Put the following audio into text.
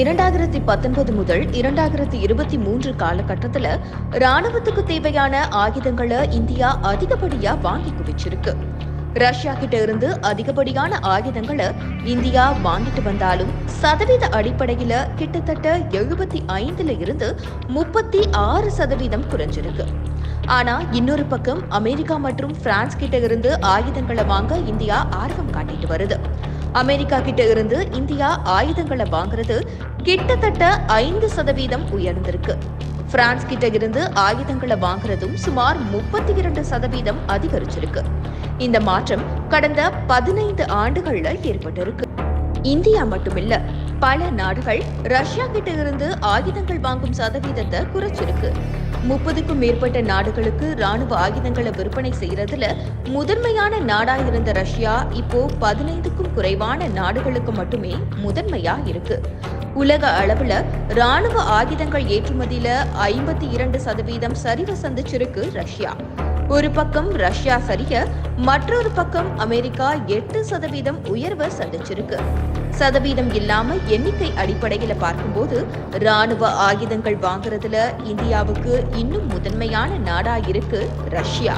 இரண்டாயிரத்தி பத்தொன்பது முதல் இரண்டாயிரத்தி இருபத்தி மூன்று காலகட்டத்தில் ராணுவத்துக்கு தேவையான ஆயுதங்களை இந்தியா அதிகப்படியா வாங்கி குவிச்சிருக்கு. ரஷ்யா கிட்ட இருந்து அதிகப்படியான ஆயுதங்களை இந்தியா வாங்கிட்டு வந்தாலும் சதவீத அடிப்படையில கிட்டத்தட்ட எழுபத்தி ஐந்துல இருந்து முப்பத்தி ஆறு சதவீதம் குறைஞ்சிருக்கு. ஆனா இன்னொரு பக்கம் அமெரிக்கா மற்றும் பிரான்ஸ் கிட்ட இருந்து ஆயுதங்களை வாங்க இந்தியா ஆர்வம் காட்டிட்டு வருது. அமெரிக்கா கிட்ட இருந்து இந்தியா ஆயுதங்களை வாங்குறது கிட்டத்தட்ட ஐந்து சதவீதம் உயர்ந்திருக்கு. பிரான்ஸ் கிட்ட இருந்து ஆயுதங்களை வாங்குறதும் சுமார் முப்பத்தி இரண்டு சதவீதம் அதிகரிச்சிருக்கு. இந்த மாற்றம் கடந்த பதினைந்து ஆண்டுகள்ல ஏற்பட்டிருக்கு. இந்தியா மட்டுமில்ல பல நாடுகள் ரஷ்யா கிட்ட இருந்து ஆயுதங்கள் வாங்கும் சதவீதத்தை குறைச்சிருக்கு. முப்பதுக்கும் மேற்பட்ட நாடுகளுக்கு ராணுவ ஆயுதங்களை விற்பனை செய்யறதுல முதன்மையான நாடா இருந்த ரஷ்யா இப்போ பதினைந்துக்கும் குறைவான நாடுகளுக்கு மட்டுமே முதன்மையா இருக்கு. உலக அளவுல ராணுவ ஆயுதங்கள் ஏற்றுமதியில ஐம்பத்தி இரண்டு சதவீதம் சரிவு சந்திச்சிருக்கு ரஷ்யா. ஒரு பக்கம் ரஷ்யா சரிய மற்றொரு பக்கம் அமெரிக்கா எட்டு சதவீதம் உயர்வை சந்திச்சிருக்கு. சதவீதம் இல்லாம எண்ணிக்கை அடிப்படையில பார்க்கும்போது ராணுவ ஆயுதங்கள் வாங்குறதுல இந்தியாவுக்கு இன்னும் முதன்மையான நாடா இருக்கு ரஷ்யா.